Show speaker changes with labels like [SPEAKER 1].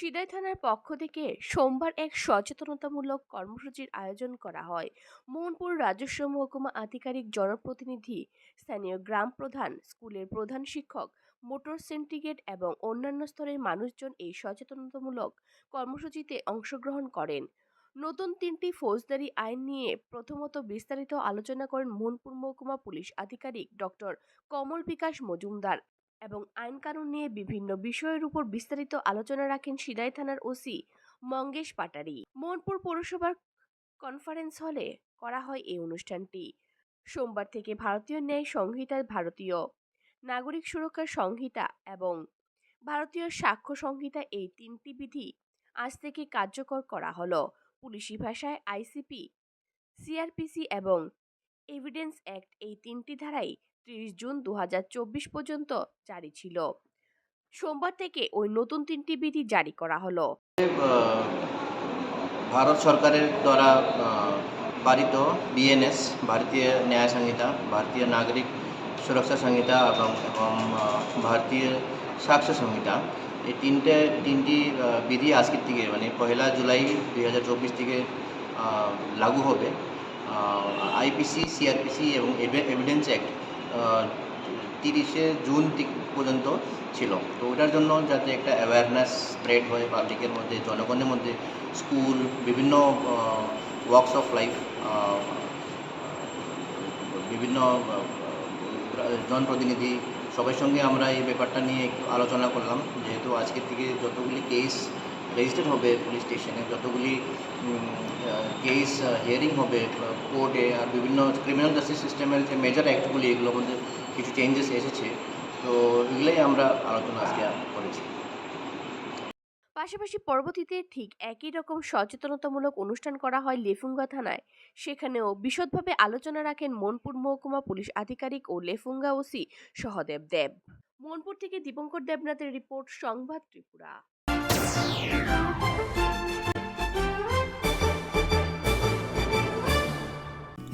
[SPEAKER 1] সিদাই থানার পক্ষ থেকে সোমবার এক সচেতনতামূলক কর্মসূচির আয়োজন করা হয়। মোহনপুর রাজস্ব মহকুমা আধিকারিক জনপ্রতিনিধি, স্থানীয় গ্রাম প্রধান, স্কুলের প্রধান শিক্ষক, মোটর সিন্ডিকেট এবং অন্যান্য স্তরের মানুষজন এই সচেতনতামূলক কর্মসূচিতে অংশগ্রহণ করেন। নতুন তিনটি ফৌজদারি আইন নিয়ে প্রথমত বিস্তারিত আলোচনা করেন মোহনপুর মহকুমা পুলিশ আধিকারিক ডক্টর কমল বিকাশ মজুমদার। এবং আইন কানুন নিয়ে বিভিন্ন বিষয়ের উপর বিস্তারিত আলোচনা রাখেন সিদাই থানার ওসি মঙ্গেশ পাটারি। মোহনপুর পৌরসভার কনফারেন্স হলে করা হয় এই অনুষ্ঠানটি। সোমবার থেকে ভারতীয় ন্যায় সংহিতা ভারতীয়, নাগরিক সুরক্ষা সংহিতা এবং ভারতীয় সাক্ষ্য সংহিতা এই তিনটি বিধি আজ থেকে কার্যকর করা হলো। পুলিশি ভাষায় আইসিপি, সিআরপিসি এবং এভিডেন্স অ্যাক্ট এই তিনটি ধারাই ত্রিশ জুন দু হাজার চব্বিশ পর্যন্ত জারি ছিল। সোমবার থেকে ওই নতুন তিনটি বিধি জারি করা হলো।
[SPEAKER 2] ভারত সরকারের দ্বারা পালিত বিএনএস ভারতীয় ন্যায় সংহিতা, ভারতীয় নাগরিক সুরক্ষা সংহিতা এবং এবং ভারতীয় সাক্ষ্য সংহিতা। এই তিনটে, তিনটি বিধি আজকের থেকে মানে পয়লা জুলাই দুই হাজার চব্বিশ থেকে লাগু হবে। আইপিসি সিআরপিসি এবং এভিডেন্স অ্যাক্ট তিরিশে জুন পর্যন্ত ছিল। তো ওটার জন্য যাতে একটা অ্যাওয়ারনেস স্প্রেড হয় পাবলিকের মধ্যে, জনগণের মধ্যে স্কুল বিভিন্ন ওয়ার্কস অফ লাইফ বিভিন্ন জনপ্রতিনিধি, সবার সঙ্গে আমরা এই ব্যাপারটা নিয়ে একটু আলোচনা করলাম। যেহেতু আজকের থেকে যতগুলি কেস রেজিস্টার্ড হবে পুলিশ স্টেশনে যতগুলি কেস হিয়ারিং হবে কোর্টে আর বিভিন্ন ক্রিমিনাল জাস্টিস সিস্টেমের যে মেজর অ্যাক্টগুলি এগুলোর মধ্যে কিছু চেঞ্জেস এসেছে। তো এগুলোই আমরা আলোচনা আজকে করেছি।
[SPEAKER 1] পাশাপাশি পরবর্তীতে ঠিক একই রকম সচেতনতামূলক অনুষ্ঠান করা হয় লেফুঙ্গা থানায়। সেখানেও বিশদভাবে আলোচনা রাখেন মনপুর মহকুমা পুলিশ আধিকারিক ও লেফুঙ্গা ওসি সহদেব দেব। মনপুর থেকে দীপঙ্কর দেবনাথের রিপোর্ট, সংবাদ ত্রিপুরা।